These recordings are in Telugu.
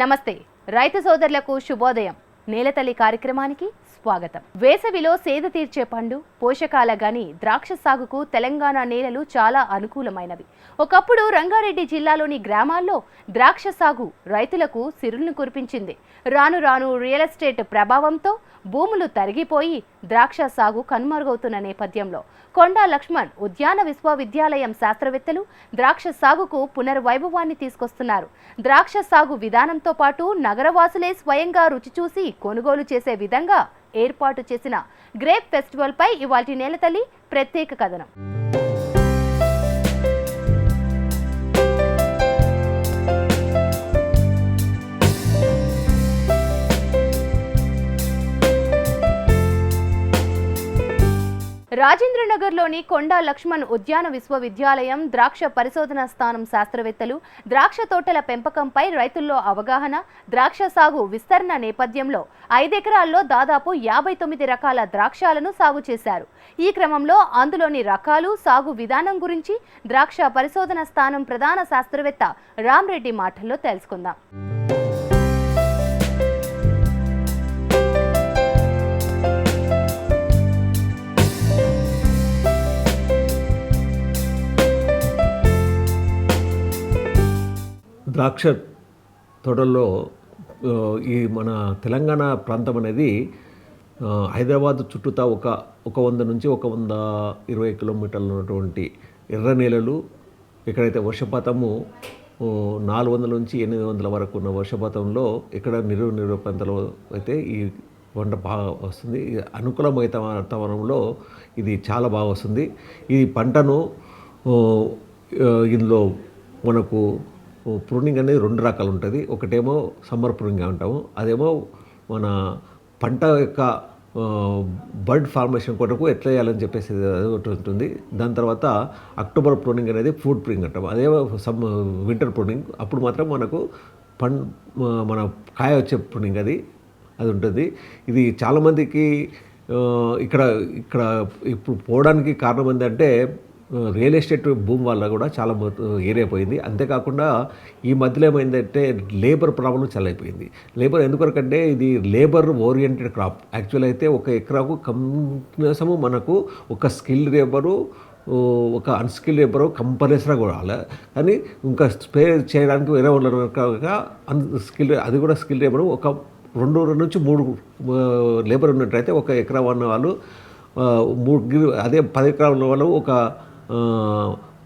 నమస్తే రైతు సోదరులకు శుభోదయం. నేలతల్లి కార్యక్రమానికి స్వాగతం. వేసవిలో సేద తీర్చే పండు పోషకాల గని ద్రాక్ష సాగుకు తెలంగాణ నేలలు చాలా అనుకూలమైనవి. ఒకప్పుడు రంగారెడ్డి జిల్లాలోని గ్రామాల్లో ద్రాక్ష సాగు రైతులకు సిరులను కురిపించింది. రాను రాను రియల్ ఎస్టేట్ ప్రభావంతో భూములు తరిగిపోయి ద్రాక్ష సాగు కనుమరుగవుతున్న నేపథ్యంలో కొండా లక్ష్మణ్ ఉద్యాన విశ్వవిద్యాలయం శాస్త్రవేత్తలు ద్రాక్ష సాగుకు పునర్వైభవాన్ని తీసుకొస్తున్నారు. ద్రాక్ష సాగు విధానంతో పాటు నగరవాసులే స్వయంగా రుచి చూసి కొనుగోలు చేసే విధంగా ఏర్పాటు చేసిన గ్రేప్ ఫెస్టివల్పై ఇవాటి నేలతల్లి ప్రత్యేక కథనం. రాజేంద్రనగర్లోని కొండా లక్ష్మణ్ ఉద్యాన విశ్వవిద్యాలయం ద్రాక్ష పరిశోధన స్థానం శాస్త్రవేత్తలు ద్రాక్ష తోటల పెంపకంపై రైతుల్లో అవగాహన ద్రాక్ష సాగు విస్తరణ నేపథ్యంలో ఐదెకరాల్లో దాదాపు యాభై తొమ్మిది రకాల ద్రాక్షాలను సాగు చేశారు. ఈ క్రమంలో అందులోని రకాలు సాగు విధానం గురించి ద్రాక్ష పరిశోధన స్థానం ప్రధాన శాస్త్రవేత్త రామ్రెడ్డి మాటల్లో తెలుసుకుందాం. ద్రాక్ష తోటల్లో ఈ మన తెలంగాణ ప్రాంతం అనేది హైదరాబాద్ చుట్టూతా ఒక ఒక వంద నుంచి ఒక వంద ఇరవై కిలోమీటర్లు ఉన్నటువంటి ఎర్ర నేలలు ఎక్కడైతే వర్షపాతము నాలుగు వందల నుంచి ఎనిమిది వందల వరకు ఉన్న వర్షపాతంలో ఇక్కడ నిరు నిరువు ప్రాంతాల్లో అయితే ఈ పంట బాగా వస్తుంది. అనుకూలమైన వాతావరణంలో ఇది చాలా బాగా వస్తుంది. ఈ పంటను ఇందులో మనకు ప్రూనింగ్ అనేది రెండు రకాలు ఉంటుంది. ఒకటేమో సమ్మర్ ప్రూనింగ్ అంటాము. అదేమో మన పంట యొక్క బర్డ్ ఫార్మేషన్ కొరకు ఎట్లా చేయాలని చెప్పేసి అది ఒకటి ఉంటుంది. దాని తర్వాత అక్టోబర్ ప్రూనింగ్ అనేది ఫుడ్ ప్రూనింగ్ అంటాం అదే సమ్ వింటర్ ప్రూనింగ్. అప్పుడు మాత్రం మనకు పం మన కాయ వచ్చే ప్రూనింగ్ అది అది ఉంటుంది. ఇది చాలామందికి ఇక్కడ ఇక్కడ ఇప్పుడు పోవడానికి కారణం ఏంటంటే రియల్ ఎస్టేట్ భూమి వల్ల కూడా చాలా మొత్తం ఏరియా పోయింది. అంతేకాకుండా ఈ మధ్యలో ఏమైందంటే లేబర్ ప్రాబ్లం చాలా అయిపోయింది లేబర్ ఎందుకొరకంటే ఇది లేబర్ ఓరియంటెడ్ క్రాప్. యాక్చువల్ అయితే ఒక ఎకరాకు కనీసము మనకు ఒక స్కిల్ లేబరు ఒక అన్స్కిల్ లేబరు కంపల్సరీగా కూడా కానీ ఇంకా స్పే చేయడానికి వేరే వాళ్ళు అన్ స్కిల్ అది కూడా స్కిల్ లేబరు. ఒక రెండు నుంచి మూడు లేబర్ ఉన్నట్టయితే ఒక ఎకరా ఉన్న వాళ్ళు మూడు గిరి- అదే పది ఎకరాల ఉన్న వాళ్ళు ఒక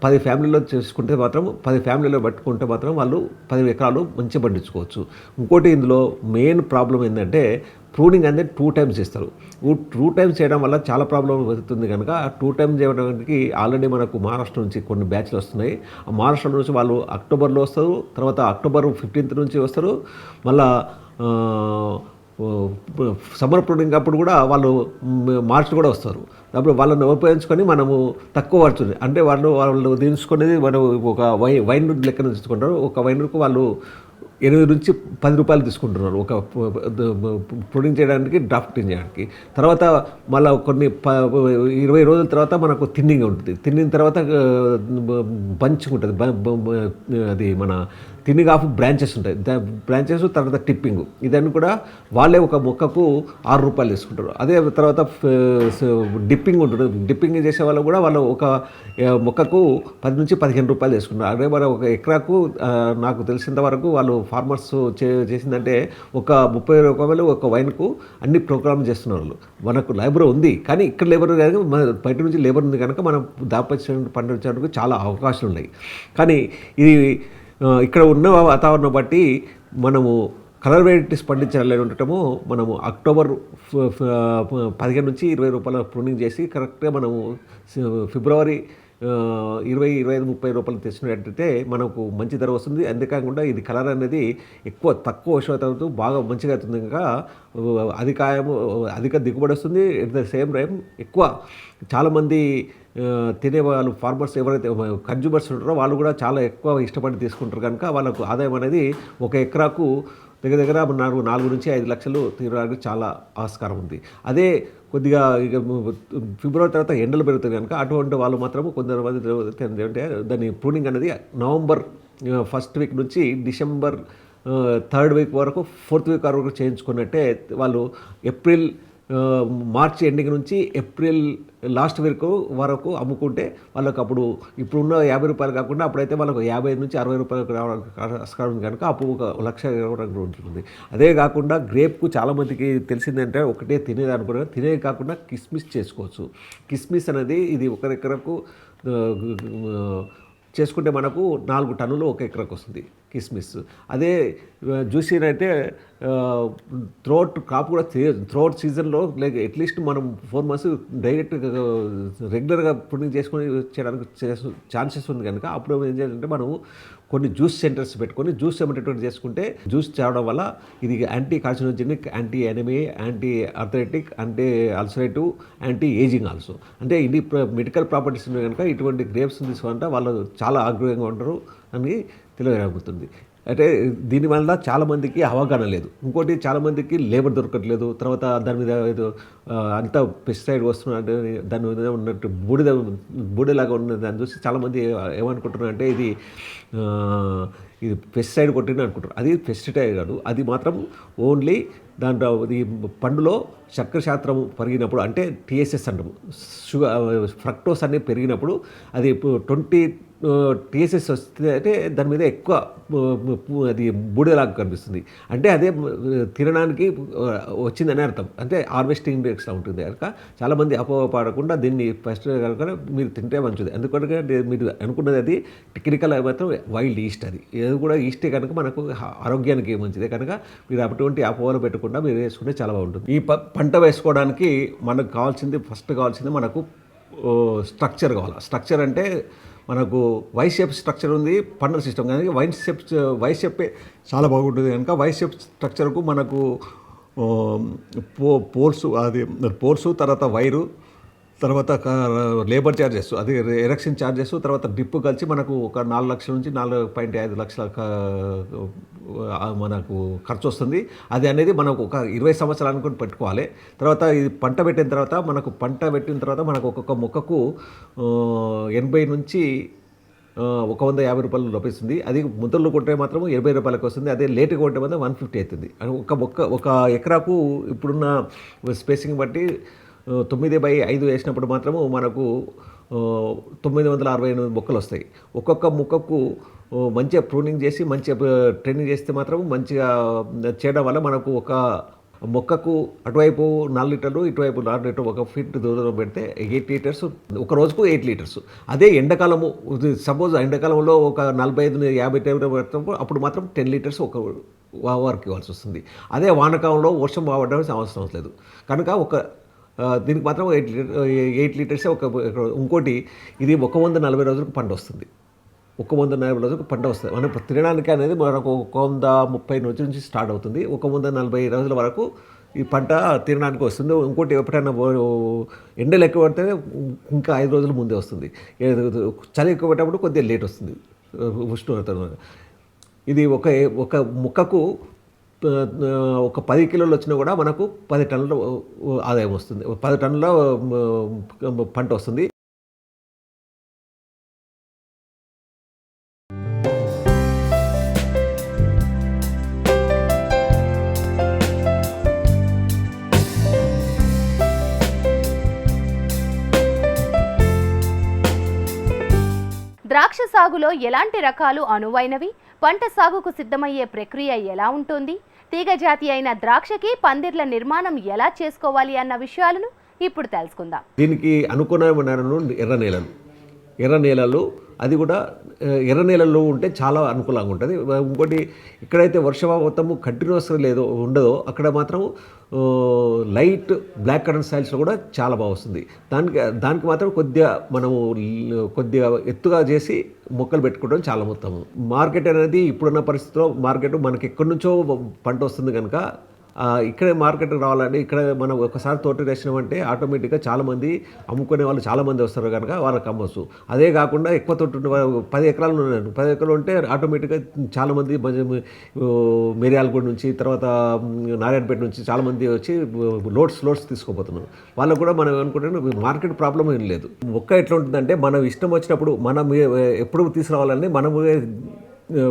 పది ఫ్యామిలీలో చేసుకుంటే మాత్రం పది ఫ్యామిలీలో పట్టుకుంటే మాత్రం వాళ్ళు పది ఎకరాలు మంచిగా పండించుకోవచ్చు. ఇంకోటి ఇందులో మెయిన్ ప్రాబ్లం ఏంటంటే ప్రూనింగ్ అనేది టూ టైమ్స్ చేస్తారు. టూ టైమ్స్ చేయడం వల్ల చాలా ప్రాబ్లం వస్తుంది కనుక టూ టైమ్స్ చేయడానికి ఆల్రెడీ మనకు మహారాష్ట్ర నుంచి కొన్ని బ్యాచ్లు వస్తున్నాయి. ఆ మహారాష్ట్ర నుంచి వాళ్ళు అక్టోబర్లో వస్తారు తర్వాత అక్టోబర్ ఫిఫ్టీన్త్ నుంచి వస్తారు. మళ్ళా సమ్మర్ ప్రూనింగ్ అప్పుడు కూడా వాళ్ళు మార్చి కూడా వస్తారు. అప్పుడు వాళ్ళని ఉపయోగించుకొని మనము తక్కువ పడుతుంది అంటే వాళ్ళు వాళ్ళు దించుకునేది మనం ఒక వై వైన్ లెక్కన తీసుకుంటారు. ఒక వైన్కు వాళ్ళు ఎనిమిది నుంచి పది రూపాయలు తీసుకుంటున్నారు. ఒక ప్రొడ్యూస్ చేయడానికి డ్రాఫ్టింగ్ చేయడానికి. తర్వాత మళ్ళీ కొన్ని ప ఇరవై రోజుల తర్వాత మనకు థిన్నింగ్ ఉంటుంది. తిన్నిన తర్వాత బంచ్ ఉంటుంది అది మన తిన్నింగ్ ఆఫ్ బ్రాంచెస్ ఉంటాయి. బ్రాంచెస్ తర్వాత టిప్పింగ్. ఇదన్నీ కూడా వాళ్ళే ఒక మొక్కకు ఆరు రూపాయలు తీసుకుంటారు. అదే తర్వాత డిప్పింగ్ ఉంటుంది. డిప్పింగ్ చేసే వాళ్ళు కూడా వాళ్ళు ఒక మొక్కకు పది నుంచి పదిహేను రూపాయలు తీసుకుంటారు. అదే మరి ఒక ఎకరాకు నాకు తెలిసినంత వరకు వాళ్ళు ఫార్మర్స్ చే చేసిందంటే ఒక ముప్పై రూపాయలు ఒక వైన్కు అన్ని ప్రోగ్రామ్ చేస్తున్నారు. వాళ్ళు మనకు లేబర్ ఉంది కానీ ఇక్కడ లేబర్ కనుక మన బయట నుంచి లేబర్ ఉంది కనుక మనం దాపచ్చడానికి పండించడానికి చాలా అవకాశాలు ఉన్నాయి. కానీ ఇది ఇక్కడ ఉన్న వాతావరణం బట్టి మనము కలర్ వెరైటీస్ పండించాలి ఉండటము మనము అక్టోబర్ పదిహేను నుంచి ఇరవై రూపాయల ప్రూనింగ్ చేసి కరెక్ట్గా మనము ఫిబ్రవరి ఇరవై ఇరవై ఐదు ముప్పై రూపాయలు తెచ్చినట్టయితే మనకు మంచి ధర వస్తుంది. అంతేకాకుండా ఇది కలర్ అనేది ఎక్కువ తక్కువ ఉష్ణోగ్రతతో బాగా మంచిగా అవుతుంది కనుక అధికాయము అధిక దిగుబడి వస్తుంది. ఎట్ ద సేమ్ టైం ఎక్కువ చాలామంది తినే వాళ్ళు ఫార్మర్స్ ఎవరైతే కన్జ్యూమర్స్ ఉంటారో వాళ్ళు కూడా చాలా ఎక్కువ ఇష్టపడి తీసుకుంటారు కనుక వాళ్ళకు ఆదాయం అనేది ఒక ఎకరాకు దగ్గర దగ్గర నాలుగు నాలుగు నుంచి ఐదు లక్షలు తీరడానికి చాలా ఆస్కారం ఉంది. అదే కొద్దిగా ఇక ఫిబ్రవరి తర్వాత ఎండలు పెరుగుతాయి కనుక అటువంటి వాళ్ళు మాత్రం కొంతమంది అంటే దాని ప్రూనింగ్ అనేది నవంబర్ ఫస్ట్ వీక్ నుంచి డిసెంబర్ థర్డ్ వీక్ వరకు ఫోర్త్ వీక్ వరకు చేయించుకున్నట్టే వాళ్ళు ఏప్రిల్ మార్చి ఎండింగ్ నుంచి ఏప్రిల్ లాస్ట్ వరకు వరకు అమ్ముకుంటే వాళ్ళకి అప్పుడు ఇప్పుడున్న యాభై రూపాయలు కాకుండా అప్పుడైతే వాళ్ళకు యాభై ఐదు నుంచి అరవై రూపాయలకు రావడానికి కనుక అప్పుడు ఒక లక్ష ఇవ్వడానికి ఉంటుంది. అదే కాకుండా గ్రేప్కు చాలామందికి తెలిసిందంటే ఒకటే తినేది అనుకున్నారు తినేది కాకుండా కిస్మిస్ చేసుకోవచ్చు. కిస్మిస్ అనేది ఇది ఒక చేసుకుంటే మనకు నాలుగు టన్నులు ఒక ఎకరకు వస్తుంది. కిస్మిస్. అదే జ్యూసీ అయితే త్రోట్ క్రాప్ కూడా త్రోట్ సీజన్లో లైక్ అట్లీస్ట్ మనం ఫోర్ మంత్స్ డైరెక్ట్ రెగ్యులర్గా ప్రొడ్యూస్ చేసుకొని చేయడానికి ఛాన్సెస్ ఉంది కనుక అప్పుడు ఏం చేయాలంటే మనం కొన్ని జ్యూస్ సెంటర్స్ పెట్టుకొని జ్యూస్ ఏమంటేటువంటి చేసుకుంటే జ్యూస్ చేయడం వల్ల ఇది anti carcinogenic anti anaemic anti arthritic అంటే అల్సరేటివ్ యాంటీ ఏజింగ్ ఆల్సో అంటే ఇది మెడికల్ ప్రాపర్టీస్ ఉన్నాయి కనుక ఇటువంటి గ్రేప్స్ తీసుకుంటే వాళ్ళు చాలా ఆగ్రహంగా ఉంటారు అని తెలియగలుగుతుంది అంటే దీనివల్ల చాలామందికి అవగాహన లేదు. ఇంకోటి చాలామందికి లేబర్ దొరకట్లేదు. తర్వాత దాని మీద ఏదో అంతా పెస్టిసైడ్ వస్తున్నట్టు దాని మీద ఉన్నట్టు బూడిద బూడిలాగా ఉన్న దాన్ని చూసి చాలామంది ఏమనుకుంటున్నారు అంటే ఇది ఇది పెస్టిసైడ్ కొట్టిన అనుకుంటారు. అది పెస్టిసైడ్ కాదు. అది మాత్రం ఓన్లీ దాంట్లో ఈ పండులో చక్కెర శాతం పెరిగినప్పుడు అంటే టీఎస్ఎస్ అంటాము. షుగర్ ఫ్రక్టోస్ అనేది పెరిగినప్పుడు అది ట్వంటీ టీఎస్ఎస్ వస్తే అంటే దాని మీద ఎక్కువ అది బూడిదలాగా కనిపిస్తుంది. అంటే అదే తినడానికి వచ్చిందని అర్థం. అంటే హార్వెస్టింగ్ ఇండెక్స్లో ఉంటుంది కనుక చాలామంది అపోహపడకుండా దీన్ని ఫస్ట్ కనుక మీరు తింటే మంచిది. ఎందుకంటే మీరు అనుకున్నది అది టెక్నికల్ మాత్రం వైల్డ్ ఈస్ట్ అది. ఏది కూడా ఈస్టే కనుక మనకు ఆరోగ్యానికి మంచిదే కనుక మీరు అటువంటి అపోహలు లేకుండా మీరు వేసుకుంటే చాలా బాగుంటుంది. ఈ ప- పంట వేసుకోవడానికి మనకు కావాల్సింది ఫస్ట్ కావాల్సింది మనకు స్ట్రక్చర్ కావాలి. స్ట్రక్చర్ అంటే మనకు వై షేప్ స్ట్రక్చర్ ఉంది పండల సిస్టమ్. కానీ వై షేప్ వై షేపే చాలా బాగుంటుంది కనుక వై షేప్ స్ట్రక్చర్కు మనకు పో పోల్స్ అది పోల్స్ తర్వాత వైరు తర్వాత లేబర్ ఛార్జెస్ అది ఎరక్షన్ ఛార్జెస్ తర్వాత డిప్ కలిసి మనకు ఒక నాలుగు లక్షల నుంచి నాలుగు పాయింట్ ఐదు లక్షల మనకు ఖర్చు వస్తుంది. అది అనేది మనకు ఒక ఇరవై సంవత్సరాలు అనుకుని పెట్టుకోవాలి. తర్వాత ఇది పంట పెట్టిన తర్వాత మనకు పంట పెట్టిన తర్వాత మనకు ఒక్కొక్క మొక్కకు ఎనభై నుంచి ఒక వంద యాభై రూపాయలు లభిస్తుంది. అది ముద్దలు కొట్టే మాత్రం ఎనభై రూపాయలకు వస్తుంది. అదే లేటుగా కొట్టే మాత్రం వన్ ఫిఫ్టీ అవుతుంది. ఒక మొక్క ఒక ఎకరాకు ఇప్పుడున్న స్పేసింగ్ బట్టి తొమ్మిది బై ఐదు వేసినప్పుడు మాత్రము మనకు తొమ్మిది వందల అరవై ఎనిమిది మొక్కలు వస్తాయి ఒక్కొక్క మొక్కకు మంచిగా ప్రూనింగ్ చేసి మంచిగా ట్రైనింగ్ చేస్తే మాత్రం మంచిగా చేయడం వల్ల మనకు ఒక మొక్కకు అటువైపు నాలుగు లీటర్లు ఇటువైపు నాలుగు లీటర్లు ఒక ఫీట్ దూరం పెడితే ఎయిట్ లీటర్స్ ఒక రోజుకు ఎయిట్ లీటర్స్. అదే ఎండాకాలము సపోజ్ ఎండాకాలంలో ఒక నలభై ఐదు యాభై టైంలో పెడుతున్నప్పుడు అప్పుడు మాత్రం టెన్ లీటర్స్ ఒక వారికి ఇవ్వాల్సి వస్తుంది. అదే వానకాలంలో వర్షం పడడం అవసరం లేదు. కనుక ఒక దీనికి మాత్రం ఎయిట్ లీటర్ ఎయిట్ లీటర్సే ఒక ఇంకోటి ఇది ఒక వంద నలభై రోజులకు పంట వస్తుంది. ఒక వంద నలభై రోజులకు పంట వస్తుంది. మనం తినడానికి అనేది మనకు ఒక వంద ముప్పై రోజుల నుంచి స్టార్ట్ అవుతుంది. ఒక వంద నలభై రోజుల వరకు ఈ పంట తినడానికి వస్తుంది. ఇంకోటి ఎప్పుడైనా ఎండలు ఎక్కువ పడితే ఇంకా ఐదు రోజుల ముందే వస్తుంది. చలి ఎక్కువ పడ్డప్పుడు కొద్దిగా లేట్ వస్తుంది. ఉష్ణోగ్రత ఇది ఒక ఒక ముక్కకు ఒక పది కిలోలు వచ్చినా కూడా మనకు పది టన్నుల ఆదాయం వస్తుంది. పది టన్నుల పంట వస్తుంది. ద్రాక్ష సాగులో ఎలాంటి రకాలు అనువైనవి? పంట సాగుకు సిద్ధమయ్యే ప్రక్రియ ఎలా ఉంటుంది? తీగ జాతి అయిన ద్రాక్షకి పందిర్ల నిర్మాణం ఎలా చేసుకోవాలి అన్న విషయాలను ఇప్పుడు తెలుసుకుందాం. దీనికి అనుకున్న ఎర్ర నేలలు. ఎర్ర నేలలు అది కూడా ఎర్ర నేలల్లో ఉంటే చాలా అనుకూలంగా ఉంటుంది. ఇంకోటి ఎక్కడైతే వర్షపాతము కంటిన్యూస్ లేదో ఉండదో అక్కడ మాత్రం లైట్ బ్లాక్ కరెంట్ స్టైల్స్లో కూడా చాలా బాగా వస్తుంది. దానికి దానికి మాత్రం కొద్దిగా మనము కొద్దిగా ఎత్తుగా చేసి మొక్కలు పెట్టుకోవడం చాలా ఉత్తమం. మార్కెట్ అనేది ఇప్పుడున్న పరిస్థితిలో మార్కెట్ మనకి ఎక్కడి నుంచో పంట వస్తుంది కనుక ఇక్కడే మార్కెట్కి రావాలంటే ఇక్కడ మనం ఒకసారి తోట వేసినామంటే ఆటోమేటిక్గా చాలామంది అమ్ముకునే వాళ్ళు చాలామంది వస్తారు కనుక వాళ్ళకి అమ్మొచ్చు. అదే కాకుండా ఎక్కువ తోట వాళ్ళు పది ఎకరాలు ఉన్నాను పది ఎకరాలు ఉంటే ఆటోమేటిక్గా చాలామంది మంచి- మిర్యాలగూడ నుంచి తర్వాత నారాయణపేట నుంచి చాలామంది వచ్చి లోడ్స్ లోడ్స్ తీసుకోబోతున్నారు. వాళ్ళకు కూడా మనం అనుకుంటే మార్కెట్ ప్రాబ్లం ఏం లేదు. మొక్క ఎట్లా ఉంటుందంటే మనం ఇష్టం వచ్చినప్పుడు మనం ఎప్పుడు తీసుకురావాలని మనమే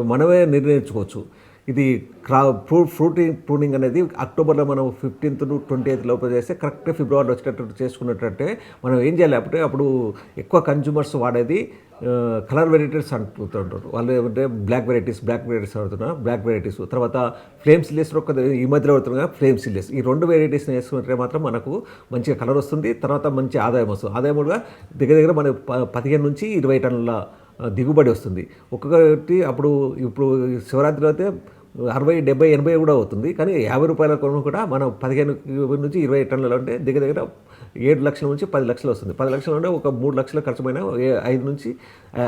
మనమే నిర్ణయించుకోవచ్చు. ఇది క్రా ఫ్రూట్ ఫ్రూటింగ్ ప్రూనింగ్ అనేది అక్టోబర్లో మనం ఫిఫ్టీన్త్ టు ట్వంటీ ఎయిత్ లోపల చేస్తే కరెక్ట్ ఫిబ్రవరిలో వచ్చేటట్టు చేసుకున్నట్టే మనం ఏం చేయాలి? అంటే అప్పుడు ఎక్కువ కన్జ్యూమర్స్ వాడేది కలర్ వెరైటీస్ అంటుంటారు. వాళ్ళు ఏమంటే బ్లాక్ వెరైటీస్ బ్లాక్ వెరైటీస్ వాడుతున్నారు. బ్లాక్ వెరైటీస్ తర్వాత ఫ్లేమ్ సిల్లెస్ ఒక ఈ మధ్యలో పడుతున్నా ఫ్లేమ్ సిల్లెస్ ఈ రెండు వెరైటీస్ని వేసుకుంటే మాత్రం మనకు మంచిగా కలర్ వస్తుంది. తర్వాత మంచి ఆదాయం వస్తుంది. ఆదాయం కూడా దగ్గర దగ్గర మన పదిహేను నుంచి ఇరవై టన్నుల దిగుబడి వస్తుంది. ఒక్కొక్కటి అప్పుడు ఇప్పుడు శివరాత్రి అయితే అరవై డెబ్బై ఎనభై కూడా అవుతుంది. కానీ యాభై రూపాయల కొను కూడా మనం పదిహేను నుంచి ఇరవై టన్నులు అంటే దగ్గర దగ్గర ఏడు లక్షల నుంచి పది లక్షలు వస్తుంది. పది లక్షలు అంటే ఒక మూడు లక్షల ఖర్చుమైన ఏ- ఐదు నుంచి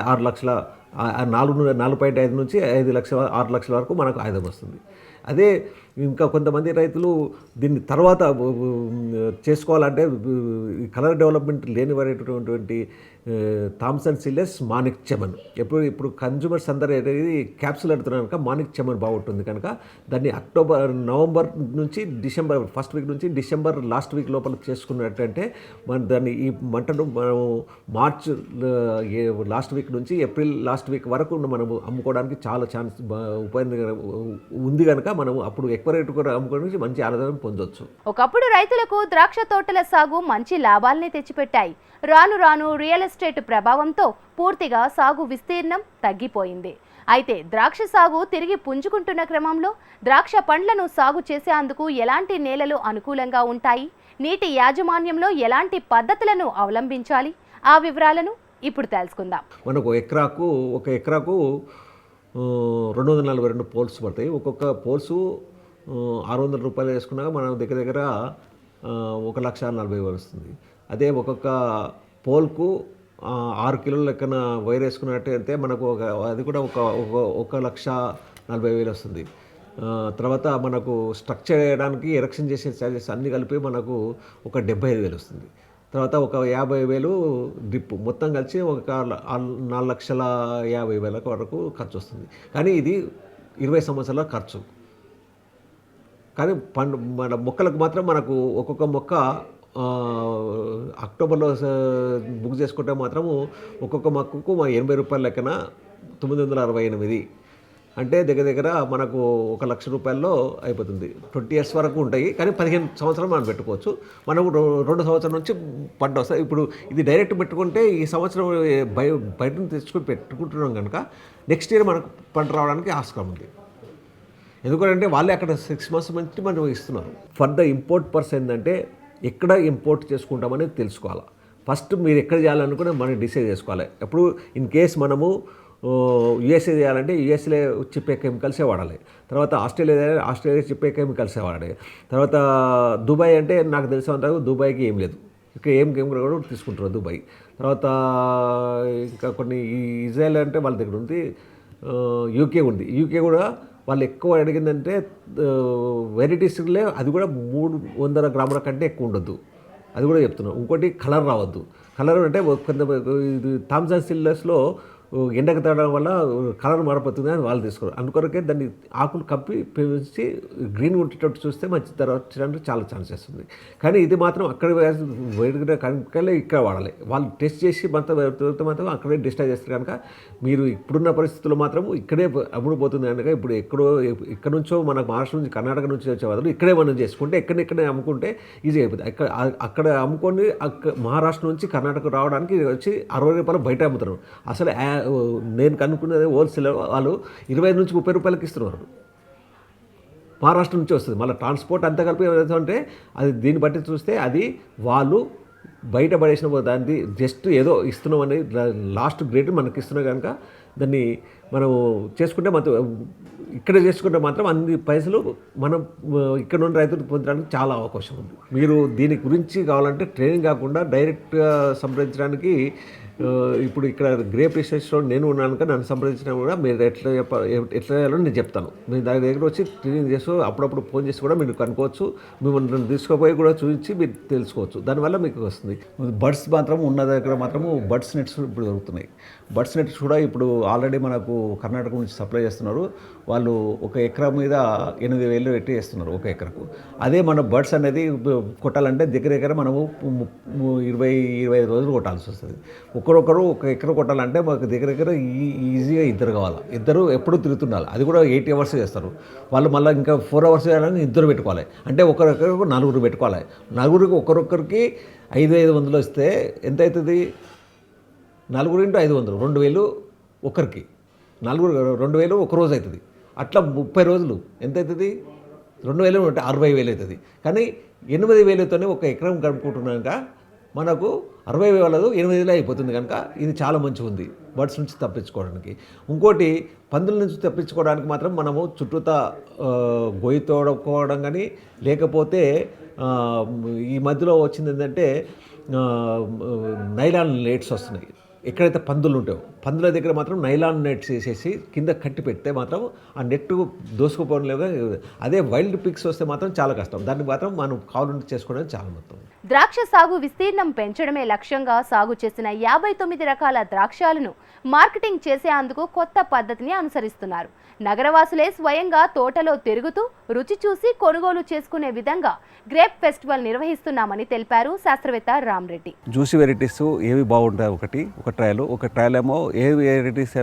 ఆరు లక్షల నాలుగు నాలుగు పాయింట్ ఐదు నుంచి ఐదు లక్షల ఆరు లక్షల వరకు మనకు ఆయుధం వస్తుంది. అదే ఇంకా కొంతమంది రైతులు దీన్ని తర్వాత చేసుకోవాలంటే కలర్ డెవలప్మెంట్ లేని వారేటటువంటి థామ్సన్ సిల్లెస్ మానిక్ చెమన్. ఎప్పుడు ఇప్పుడు కన్జ్యూమర్స్ అందరూ అనేది క్యాప్సుల్ అడుగుతున్నారు కనుక మానిక్ చెమన్ బాగుంటుంది కనుక దాన్ని అక్టోబర్ నవంబర్ నుంచి డిసెంబర్ ఫస్ట్ వీక్ నుంచి డిసెంబర్ లాస్ట్ వీక్ లోపల చేసుకున్నట్టంటే మన దాన్ని ఈ మంటను మనం మార్చ్ లాస్ట్ వీక్ నుంచి ఏప్రిల్ లాస్ట్ వీక్ వరకు మనము అమ్ముకోవడానికి చాలా ఛాన్స్ ఉపయోగ ఉంది కనుక మనము అప్పుడు ఎక్కువ రేటు కూడా అమ్ముకోవడానికి మంచి ఆదాయం పొందొచ్చు. ఒకప్పుడు రైతులకు ద్రాక్ష తోటల సాగు మంచి లాభాల్ని తెచ్చిపెట్టాయి. రాను రాను రియల్ ఎస్టేట్ ప్రభావంతో పూర్తిగా సాగు విస్తీర్ణం తగ్గిపోయింది. అయితే ద్రాక్ష సాగు తిరిగి పుంజుకుంటున్న క్రమంలో ద్రాక్ష పండ్లను సాగు చేసేందుకు ఎలాంటి నేలలు అనుకూలంగా ఉంటాయి? నీటి యాజమాన్యంలో ఎలాంటి పద్ధతులను అవలంబించాలి? ఆ వివరాలను ఇప్పుడు తెలుసుకుందాం. మనకు ఎకరాకు ఒక ఎకరాకు రెండు వందల నలభై రెండు పోల్స్ పడతాయి. ఒక్కొక్క పోల్సు ఆరు వందల రూపాయలు వేసుకున్నాక మనం దగ్గర దగ్గర ఒక లక్ష నలభై వస్తుంది. అదే ఒక్కొక్క పోల్కు ఆరు కిలోల లెక్కన వైర్ వేసుకున్నట్టయితే మనకు ఒక అది కూడా ఒక ఒక- ఒక లక్ష నలభై వేలు వస్తుంది. తర్వాత మనకు స్ట్రక్చర్ చేయడానికి ఎరక్షన్ చేసే ఛార్జెస్ అన్నీ కలిపి మనకు ఒక డెబ్బై ఐదు వేలు వస్తుంది. తర్వాత ఒక యాభై వేలు డ్రిప్ మొత్తం కలిసి ఒక నాలుగు లక్షల యాభై వేల వరకు ఖర్చు వస్తుంది. కానీ ఇది ఇరవై సంవత్సరాల ఖర్చు. కానీ పండు మన మొక్కలకు మాత్రం మనకు ఒక్కొక్క మొక్క అక్టోబర్లో బుక్ చేసుకుంటే మాత్రము ఒక్కొక్క మక్కుకు మా ఎనభై రూపాయల లెక్కన తొమ్మిది వందల అరవై ఎనిమిది. అంటే దగ్గర దగ్గర మనకు ఒక లక్ష రూపాయల్లో అయిపోతుంది. ట్వంటీ ఇయర్స్ వరకు ఉంటాయి. కానీ పదిహేను సంవత్సరాలు మనం పెట్టుకోవచ్చు. మనం రెండు సంవత్సరం నుంచి పంట వస్తుంది ఇప్పుడు ఇది డైరెక్ట్ పెట్టుకుంటే ఈ సంవత్సరం బయ బయట తెచ్చుకుని తెచ్చుకొని పెట్టుకుంటున్నాం కనుక నెక్స్ట్ ఇయర్ మనకు పంట రావడానికి ఆస్కారం ఉంది. ఎందుకంటే వాళ్ళే అక్కడ సిక్స్ మంత్స్ నుంచి మనం ఇస్తున్నారు. ఫర్ ద ఇంపోర్ట్ పర్స్ ఏంటంటే ఎక్కడ ఇంపోర్ట్ చేసుకుంటామనేది తెలుసుకోవాలి. ఫస్ట్ మీరు ఎక్కడ చేయాలనుకుని మనం డిసైడ్ చేసుకోవాలి. ఎప్పుడు ఇన్ కేస్ మనము యుఎస్ఏ చేయాలంటే యుఎస్ఏలో చెప్పే కెమికల్సే వాడాలి. తర్వాత ఆస్ట్రేలియా చేయాలంటే ఆస్ట్రేలియా చెప్పే కెమికల్సే వాడాలి. తర్వాత దుబాయ్ అంటే నాకు తెలిసినంత దుబాయ్కి ఏం లేదు. ఇక్కడ ఏం కెమికల్ కూడా తీసుకుంటారు దుబాయ్. తర్వాత ఇంకా కొన్ని ఇజ్రాయెల్ అంటే వాళ్ళ దగ్గర ఉంది యూకే ఉంది. యూకే కూడా వాళ్ళు ఎక్కువ అడిగిందంటే వెరైటీస్లే అది కూడా మూడు వందల గ్రాముల కంటే ఎక్కువ ఉండొద్దు. అది కూడా చెప్తున్నాం. ఇంకోటి కలర్ రావద్దు. కలర్ అంటే కొంత ఇది థామ్సన్ సిల్లర్స్లో ఎండకు తడడం వల్ల కలర్ మారిపోతుంది అని వాళ్ళు తీసుకోరు అందుకొరకే దాన్ని ఆకులు కప్పి పెంచి గ్రీన్ ఉండేటట్టు చూస్తే మంచి తర్వాత వచ్చడానికి చాలా ఛాన్సెస్ ఉంది కానీ ఇది మాత్రం అక్కడ వేడిగా కనుకలే ఇక్కడ వాడాలి. వాళ్ళు టెస్ట్ చేసి మొత్తం మాత్రం అక్కడే డిస్టర్బ్ చేస్తారు కనుక మీరు ఇప్పుడున్న పరిస్థితుల్లో మాత్రం ఇక్కడే అమ్ముడుపోతుంది కనుక ఇప్పుడు ఎక్కడో ఇక్కడ నుంచో మనకు మహారాష్ట్ర నుంచి కర్ణాటక నుంచి వచ్చే వాళ్ళు ఇక్కడే మనం చేసుకుంటే ఎక్కడెక్కడే అమ్ముకుంటే ఈజీ అయిపోతుంది అక్కడ అక్కడ అమ్ముకొని అక్క మహారాష్ట్ర నుంచి కర్ణాటక రావడానికి వచ్చి అరవై రూపాయలు బయట అమ్ముతారు. అసలు నేను కనుక్కున్నది హోల్సేల్. వాళ్ళు ఇరవై నుంచి ముప్పై రూపాయలకి ఇస్తున్నారు. మహారాష్ట్ర నుంచి వస్తుంది. మళ్ళీ ట్రాన్స్పోర్ట్ అంతా కలిపి అంటే అది దీన్ని బట్టి చూస్తే అది వాళ్ళు బయట పడేసిన దాన్ని జస్ట్ ఏదో ఇస్తున్నాం అనేది లాస్ట్ గ్రేడ్ మనకి ఇస్తున్నా కనుక దాన్ని మనం చేసుకుంటే మన ఇక్కడ చేసుకుంటే మాత్రం అన్ని పైసలు మనం ఇక్కడ నుండి రైతులు పొందడానికి చాలా అవకాశం ఉంది. మీరు దీని గురించి కావాలంటే ట్రైనింగ్ కాకుండా డైరెక్ట్గా సంప్రదించడానికి ఇప్పుడు ఇక్కడ గ్రేప్ రీసెర్చ్లో నేను ఉన్నాను కానీ నన్ను సంప్రదించినా కూడా మీరు ఎట్లా చెప్ప ఎట్లా చేయాలో నేను చెప్తాను. మీరు దాని దగ్గర వచ్చి ట్రైనింగ్ చేస్తూ అప్పుడప్పుడు ఫోన్ చేసి కూడా మీరు కనుక్కోవచ్చు. మిమ్మల్ని నన్ను తీసుకుపోయి కూడా చూపించి మీరు తెలుసుకోవచ్చు. దానివల్ల మీకు వస్తుంది. బర్డ్స్ మాత్రం ఉన్న దగ్గర మాత్రము బర్డ్స్ నెట్స్ ఇప్పుడు దొరుకుతున్నాయి. బడ్స్ నెట్స్ కూడా ఇప్పుడు ఆల్రెడీ మనకు కర్ణాటక నుంచి సప్లై చేస్తున్నారు. వాళ్ళు ఒక ఎకరా మీద ఎనిమిది వేలు పెట్టి వేస్తున్నారు ఒక ఎకరకు. అదే మన బర్డ్స్ అనేది కొట్టాలంటే దగ్గర దగ్గర మనము ము- ఇరవై ఇరవై ఐదు రోజులు కొట్టాల్సి వస్తుంది. ఒకరొకరు ఒక ఎకర కొట్టాలంటే మాకు దగ్గర దగ్గర ఈ- ఈజీగా ఇద్దరు కావాలి. ఇద్దరు ఎప్పుడు తిరుగుతుండాలి. అది కూడా ఎయిట్ అవర్స్ చేస్తారు. వాళ్ళు మళ్ళీ ఇంకా ఫోర్ అవర్స్ చేయాలని ఇద్దరు పెట్టుకోవాలి. అంటే ఒకరొకరికి నలుగురు పెట్టుకోవాలి. నలుగురికి ఒకరొకరికి ఐదు ఐదు వందలు వస్తే ఎంత అవుతుంది? నలుగురు ఇంటూ ఐదు వందలు రెండు వేలు ఒకరికి నలుగురు రెండు వేలు ఒక రోజు అవుతుంది. అట్లా ముప్పై రోజులు ఎంత అవుతుంది? రెండు వేలు అంటే అరవై వేలు అవుతుంది. కానీ ఎనిమిది వేలతోనే ఒక ఎకరం గడుపుకుంటున్నాక మనకు అరవై వేలదు ఎనిమిది వేలు అయిపోతుంది కనుక ఇది చాలా మంచిగా ఉంది. బర్డ్స్ నుంచి తప్పించుకోవడానికి. ఇంకోటి పందుల నుంచి తప్పించుకోవడానికి మాత్రం మనము చుట్టూత గొయ్యి తోడుకోవడం కానీ లేకపోతే ఈ మధ్యలో వచ్చింది ఏంటంటే నైలాన్ లేట్స్ వస్తున్నాయి. ఎక్కడైతే పందులు ఉంటాయో పందుల దగ్గర మాత్రం నైలాన్ నెట్స్ వేసేసి కింద కట్టి పెడితే మాత్రం ఆ నెట్ దోసుకుపోవడం లేదు. అదే వైల్డ్ పిక్స్ వస్తే మాత్రం చాలా కష్టం. దాన్ని మాత్రం మనం కావాలంటే చేసుకోవడం చాలా మొత్తం ద్రాక్ష సాగు విస్తీర్ణం పెంచడమే లక్ష్యంగా సాగు చేసిన యాభై తొమ్మిది రకాల ద్రాక్షాలను మార్కెటింగ్ చేసేందుకు కొత్త పద్ధతిని అనుసరిస్తున్నారు. నగరవాసులే స్వయంగా తోటలో తిరుగుతూ రుచి చూసి కొనుగోలు చేసుకునే విధంగా గ్రేప్ ఫెస్టివల్ నిర్వహిస్తున్నామని తెలిపారు శాస్త్రవేత్త రామ్రెడ్డి. జ్యూసీ వెరైటీస్ ఏవి బాగుంటాయి ఒకటి ఒక ట్రయల్ ఒక ట్రయల్ ఏమో ఏ వెరైటీస్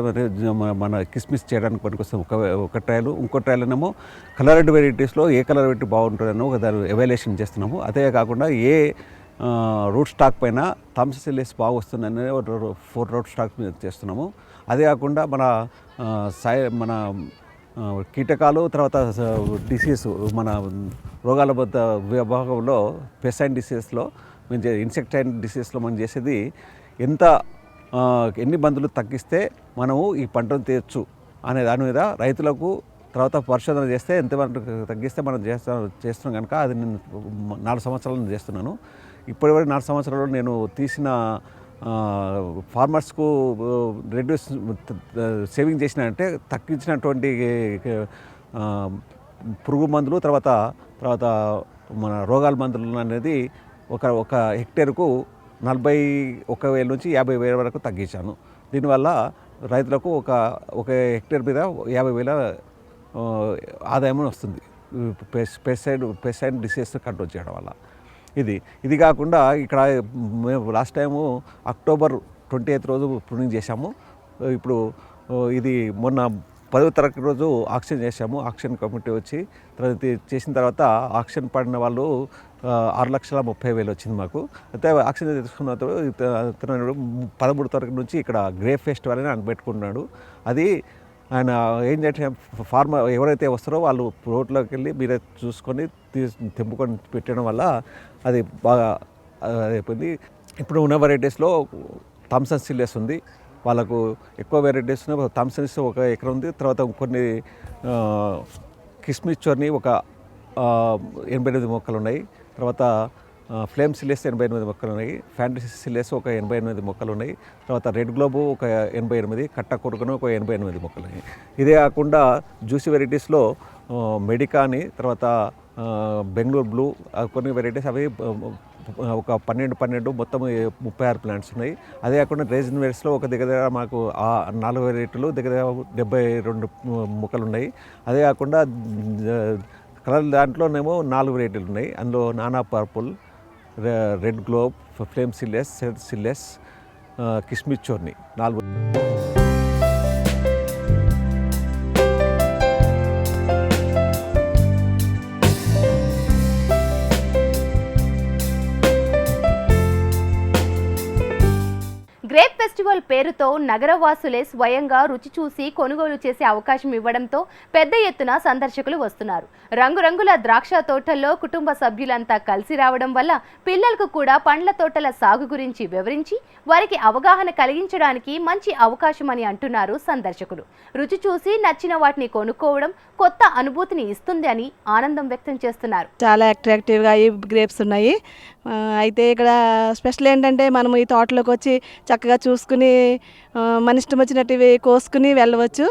మన కిస్మిస్ చేయడానికి పనికొస్తాం ఒక ఒక ట్రయల్ ఇంకో ట్రయల్ ఏమో కలర్డ్ వెరైటీస్లో ఏ కలర్ వెరైటీ బాగుంటుందనో ఒక దాని ఎవాల్యుయేషన్ చేస్తున్నాము. అదే కాకుండా ఏ రూట్ స్టాక్ పైన థమ్సెల్లేస్ బాగా వస్తుందని ఫోర్ రూట్ స్టాక్ మీద చేస్తున్నాము. అదే కాకుండా మన సై మన కీటకాలు తర్వాత డిసీజ్ మన రోగాల బద్ద విభాగంలో పెసైన్ డిసీజ్లో మేము ఇన్సెక్టైన్ డిసీజ్లో మనం చేసేది ఎంత ఎన్ని మందులు తగ్గిస్తే మనము ఈ పంటను తీయచ్చు అనే దాని మీద రైతులకు తర్వాత పరిశోధన చేస్తే ఎంత తగ్గిస్తే మనం చేస్తాం చేస్తున్నాం కనుక అది నేను నాలుగు సంవత్సరాలు చేస్తున్నాను. ఇప్పటివరకు నాలుగు సంవత్సరాలు నేను తీసిన ఫార్మర్స్కు రెడ్యూస్ సేవింగ్ చేసినంటే తగ్గించినటువంటి పురుగు మందులు తర్వాత తర్వాత మన రోగాల మందులు అనేది ఒక ఒక హెక్టేర్కు నలభై ఒక వేల నుంచి యాభై వేల వరకు తగ్గించాను. దీనివల్ల రైతులకు ఒక ఒక హెక్టేర్ మీద యాభై వేల ఆదాయం వస్తుంది. పెస్ పెస్టిసైడ్ పెస్టిసైడ్ డిసీజ్ కంట్రోల్ చేయడం వల్ల. ఇది ఇది కాకుండా ఇక్కడ మేము last time October twenty eighth రోజు ప్రూనింగ్ చేశాము. ఇప్పుడు ఇది మొన్న పదవ తరగతి రోజు ఆక్షన్ చేశాము. ఆక్షన్ కమిటీ వచ్చి తర్వాత చేసిన తర్వాత ఆక్షన్ పడిన వాళ్ళు ఆరు లక్షల ముప్పై వేలు వచ్చింది మాకు. అయితే ఆక్షన్ తీసుకున్న తర్వాత పదమూడు తరగతి నుంచి ఇక్కడ గ్రే ఫెస్టివల్ అని అని పెట్టుకున్నాడు అది ఆయన ఏం చేస్తే ఫార్మర్ ఎవరైతే వస్తారో వాళ్ళు రోడ్లోకి వెళ్ళి మీరే చూసుకొని తీసి తెంపుకొని పెట్టడం వల్ల అది బాగా అయిపోయింది. ఇప్పుడు ఉన్న వెరైటీస్లో థమ్సన్ సిల్లెస్ ఉంది. వాళ్ళకు ఎక్కువ వెరైటీస్ థామ్సన్స్ ఒక ఎకరం ఉంది. తర్వాత కొన్ని కిస్మిస్ చోర్ని ఒక ఎనభై ఎనిమిది మొక్కలు ఉన్నాయి. తర్వాత ఫ్లేమ్ సిల్లెస్ ఎనభై ఎనిమిది మొక్కలు ఉన్నాయి. ఫ్యాంటసీ సిల్లెస్ ఒక ఎనభై ఎనిమిది మొక్కలు ఉన్నాయి. తర్వాత రెడ్ గ్లోబు ఒక ఎనభై ఎనిమిది కట్ట కొరుకును ఒక ఎనభై ఎనిమిది మొక్కలు ఉన్నాయి. ఇదే కాకుండా జ్యూసీ వెరైటీస్లో మెడికాని తర్వాత బెంగళూరు బ్లూ కొన్ని వెరైటీస్ అవి ఒక పన్నెండు పన్నెండు మొత్తం ముప్పై ఆరు ప్లాంట్స్ ఉన్నాయి. అదే కాకుండా రేజిన్ వేర్స్లో ఒక దగ్గర దగ్గర మాకు ఆ నాలుగు వెరైటీలు దగ్గర డెబ్బై రెండు మొక్కలు ఉన్నాయి. అదే కాకుండా కలర్ దాంట్లోనేమో నాలుగు వెరైటీలు ఉన్నాయి. అందులో నానా purple red globe flame seedless said seedless ఆ, కిస్మిస్ చోర్ని. నాలుగు. గ్రేప్ ఫెస్టివల్ పేరుతో నగరవాసులే స్వయంగా రుచి చూసి కొనుగోలు చేసే అవకాశం ఇవ్వడంతో పెద్ద ఎత్తున సందర్శకులు వస్తున్నారు. రంగురంగుల ద్రాక్ష తోటల్లో కుటుంబ సభ్యులంతా కలిసి రావడం వల్ల పిల్లలకు కూడా పండ్ల తోటల సాగు గురించి వివరించి వారికి అవగాహన కలిగించడానికి మంచి అవకాశం అని అంటున్నారు సందర్శకులు. రుచి చూసి నచ్చిన వాటిని కొనుక్కోవడం కొత్త అనుభూతిని ఇస్తుంది అని ఆనందం వ్యక్తం చేస్తున్నారు. చాలా అట్రాక్టివ్గా ఈ గ్రేప్స్ ఉన్నాయి. అయితే ఇక్కడ స్పెషల్ ఏంటంటే మనం ఈ తోటలోకి వచ్చి చక్కగా చూసుకుని మన ఇష్టం వచ్చినట్టువి కోసుకుని వెళ్ళవచ్చు.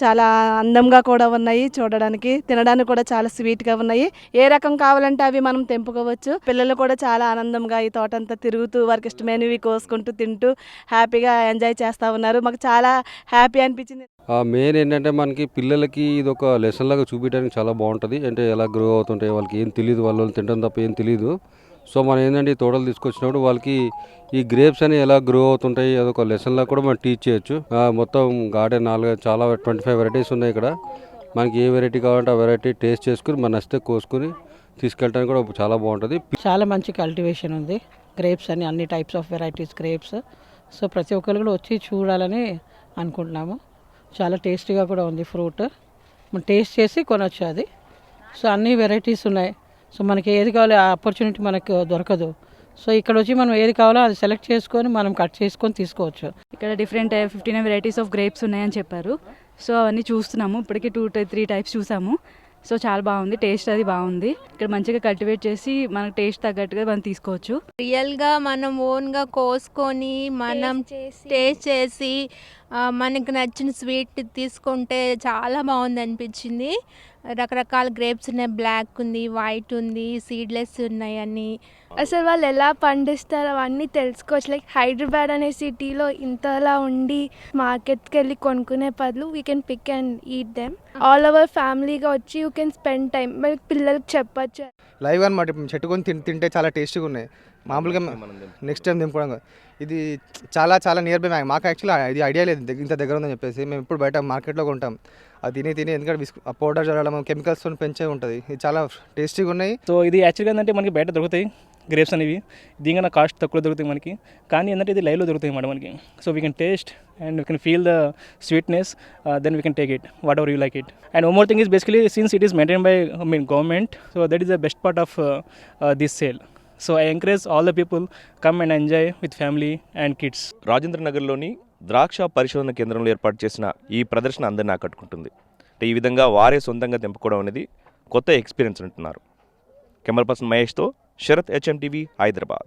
చాలా అందంగా కూడా ఉన్నాయి చూడడానికి. తినడానికి కూడా చాలా స్వీట్గా ఉన్నాయి. ఏ రకం కావాలంటే అవి మనం తెంపుకోవచ్చు. పిల్లలు కూడా చాలా ఆనందంగా ఈ తోటంతా తిరుగుతూ వారికి ఇష్టమైనవి కోసుకుంటూ తింటూ హ్యాపీగా ఎంజాయ్ చేస్తూ ఉన్నారు. మాకు చాలా హ్యాపీ అనిపించింది. మెయిన్ ఏంటంటే మనకి పిల్లలకి ఇది ఒక లెసన్ లాగా చూపించడానికి చాలా బాగుంటుంది. అంటే ఎలా గ్రో అవుతుంటే వాళ్ళకి ఏం తెలియదు వాళ్ళు తినడం తప్ప ఏం తెలియదు సో మనం ఏంటంటే ఈ తోటలు తీసుకొచ్చినప్పుడు వాళ్ళకి ఈ గ్రేప్స్ అని ఎలా గ్రో అవుతుంటాయి అదొక లెసన్లా కూడా మనం టీచ్ చేయొచ్చు. ఆ, మొత్తం గార్డెన్ నాలుగు చాలా ట్వంటీ ఫైవ్ వెరైటీస్ ఉన్నాయి ఇక్కడ. మనకి ఏ వెరైటీ కావాలంటే ఆ వెరైటీ టేస్ట్ చేసుకుని మన నచ్చితే కోసుకుని తీసుకెళ్ళడానికి కూడా చాలా బాగుంటుంది. చాలా మంచి కల్టివేషన్ ఉంది. గ్రేప్స్ అని అన్ని types of varieties grapes so ప్రతి ఒక్కరు కూడా వచ్చి చూడాలని అనుకుంటున్నాము. చాలా టేస్టీగా కూడా ఉంది ఫ్రూట్ మనం టేస్ట్ చేసి కొనొచ్చు అది. సో అన్ని వెరైటీస్ ఉన్నాయి. సో మనకి ఏది కావాలో ఆ ఆపర్చునిటీ మనకు దొరకదు. సో ఇక్కడ వచ్చి మనం ఏది కావాలో అది సెలెక్ట్ చేసుకొని మనం కట్ చేసుకొని తీసుకోవచ్చు. ఇక్కడ different fifteen varieties of grapes ఉన్నాయని చెప్పారు. సో అవన్నీ చూస్తున్నాము. ఇప్పటికీ టూ త్రీ టైప్స్ చూసాము. సో చాలా బాగుంది. టేస్ట్ అది బాగుంది. ఇక్కడ మంచిగా కల్టివేట్ చేసి మనకు టేస్ట్ తగ్గట్టుగా మనం తీసుకోవచ్చు. రియల్గా మనం ఓన్గా కోసుకొని మనం టేస్ట్ చేసి. ఆ, మనకు నచ్చిన స్వీట్ తీసుకుంటే చాలా బాగుంది అనిపించింది. రకరకాల గ్రేప్స్ ఉన్నాయి. బ్లాక్ ఉంది వైట్ ఉంది సీడ్లెస్ ఉన్నాయి అన్ని. అసలు వాళ్ళు ఎలా పండిస్తారు అవన్నీ తెలుసుకోవచ్చు. లైక్ హైదరాబాద్ అనే సిటీలో ఇంతలా ఉండి మార్కెట్కి వెళ్ళి కొనుక్కునే బదులు we can pick and eat them all over ఫ్యామిలీగా వచ్చి యూ కెన్ స్పెండ్ టైం మరి పిల్లలకి చెప్పచ్చు. లైవ్ అనమాట చెట్టుకొని తిన్ తింటే చాలా టేస్టీగా ఉన్నాయి. మామూలుగా నెక్స్ట్ టైం దింపుకోవడం. ఇది చాలా చాలా నియర్ బై మాకు యాక్చువల్లీ ఇది ఐడియా లేదు. ఇంత దగ్గర ఉందని చెప్పేసి. మేము ఇప్పుడు బయట మార్కెట్లో కొంటాం. అది తిని తిని ఎందుకంటే బిస్కు పౌడర్ చల్లడం కెమికల్స్తో పెంచే ఉంటుంది. ఇది చాలా టేస్టీగా ఉన్నాయి. సో ఇది యాక్చువల్గా ఏంటంటే మనకి బయట దొరుకుతాయి గ్రేప్స్ అనేవి. దీనికన్నా కాస్ట్ తక్కువ దొరుకుతాయి మనకి. కానీ ఏంటంటే ఇది లైవ్లో దొరుకుతాయి అన్నమాట మనకి. So we can taste and we can feel the sweetness then we can take it whatever you like it and one more thing is basically since it is maintain by I mean government so that is the best part of this sale so I encourage all the people come and enjoy with family and kids Rajendra నగర్లోని ద్రాక్ష పరిశోధన కేంద్రంలో ఏర్పాటు చేసిన ఈ ప్రదర్శన అందరిని ఆకట్టుకుంటుంది. అంటే ఈ విధంగా వారే సొంతంగా తెంపుకోవడం అనేది కొత్త ఎక్స్పీరియన్స్ అంటున్నారు. కెమెరా పర్సన్ మహేష్తో శరత్ హెచ్ఎం టీవీ హైదరాబాద్.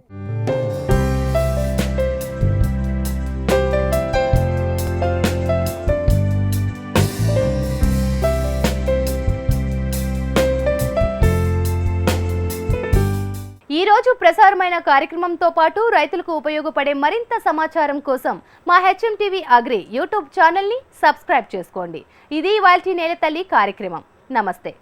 ఈ రోజు ప్రసారమైన కార్యక్రమంతో పాటు రైతులకు ఉపయోగపడే మరింత సమాచారం కోసం మా హెచ్ఎం టీవీ అగ్రి యూట్యూబ్ ఛానల్ని సబ్స్క్రైబ్ చేసుకోండి. ఇది వాల్టీ నేల తల్లి కార్యక్రమం. నమస్తే.